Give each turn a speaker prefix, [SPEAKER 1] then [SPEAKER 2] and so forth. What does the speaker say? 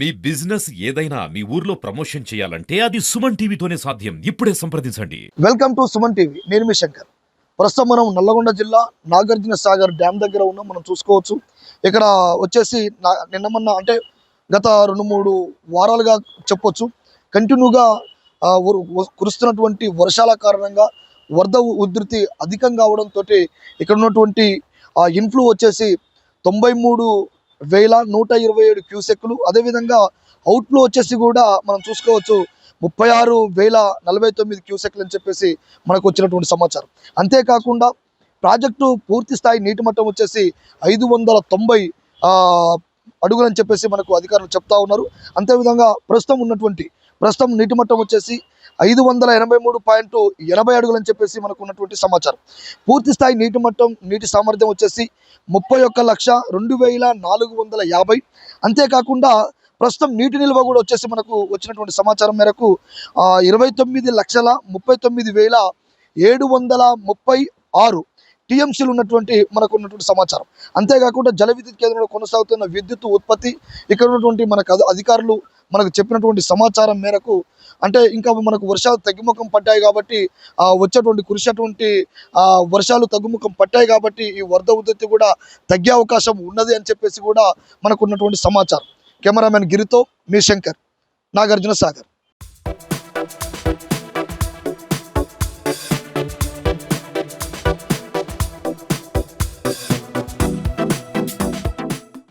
[SPEAKER 1] మీ business ఏదైనా మీ ఊర్లో promotion చేయాలంటే అది సుమన్ టీవీతోనే సాధ్యం. ఇప్పుడే సంప్రదించండి.
[SPEAKER 2] Welcome to Suman TV. నేను మీ శంకర్. ప్రస్తుతం మనం నల్లగొండ జిల్లా నాగార్జున సాగర్ డ్యామ్ దగ్గర ఉన్నాం. మనం చూసుకోవచ్చు. ఇక్కడ వచ్చేసి నా- నిన్న మొన్న అంటే గత రెండు మూడు వారాలుగా చెప్పొచ్చు. కంటిన్యూగా వ- కురుస్తున్నటువంటి వర్షాల కారణంగా వరద ఉధృతి అధికంగా కావడంతో ఇక్కడ ఉన్నటువంటి ఆ వచ్చేసి తొంభై మూడు వేల నూట ఇరవై ఏడు క్యూసెక్లు అదేవిధంగా అవుట్లో వచ్చేసి కూడా మనం చూసుకోవచ్చు ముప్పై ఆరు వేల నలభై తొమ్మిది క్యూసెక్లు అని చెప్పేసి మనకు వచ్చినటువంటి సమాచారం. అంతేకాకుండా ప్రాజెక్టు పూర్తి స్థాయి నీటి మట్టం వచ్చేసి ఐదు వందల తొంభై అడుగులని చెప్పేసి మనకు అధికారులు చెప్తా ఉన్నారు. అంతేవిధంగా ప్రస్తుతం ఉన్నటువంటి ప్రస్తుతం నీటి మట్టం వచ్చేసి ఐదు వందల ఎనభై మూడు పాయింట్ ఎనభై అడుగులని చెప్పేసి మనకు ఉన్నటువంటి సమాచారం. పూర్తి స్థాయి నీటి మట్టం నీటి సామర్థ్యం వచ్చేసి ముప్పై ఒక్క లక్ష రెండు వేల నాలుగు వందల యాభై. అంతేకాకుండా ప్రస్తుతం నీటి నిల్వ కూడా వచ్చేసి మనకు వచ్చినటువంటి సమాచారం మేరకు ఇరవై తొమ్మిది లక్షల ముప్పై తొమ్మిది వేల ఏడు వందల ముప్పై ఆరు టీఎంసీలు ఉన్నటువంటి మనకు ఉన్నటువంటి సమాచారం. అంతేకాకుండా జల విద్యుత్ కేంద్రంలో కొనసాగుతున్న విద్యుత్ ఉత్పత్తి ఇక్కడ ఉన్నటువంటి మనకు అధికారులు మనకు చెప్పినటువంటి సమాచారం మేరకు అంటే ఇంకా మనకు వర్షాలు తగ్గుముఖం పట్టాయి కాబట్టి ఆ, వచ్చేటువంటి కురిసేటువంటి ఆ, వర్షాలు తగ్గుముఖం పట్టాయి కాబట్టి ఈ వరద ఉధృతి కూడా తగ్గే అవకాశం ఉన్నది అని చెప్పేసి కూడా మనకు ఉన్నటువంటి సమాచారం. కెమెరామెన్ గిరితో మీ శంకర్ నాగార్జున సాగర్.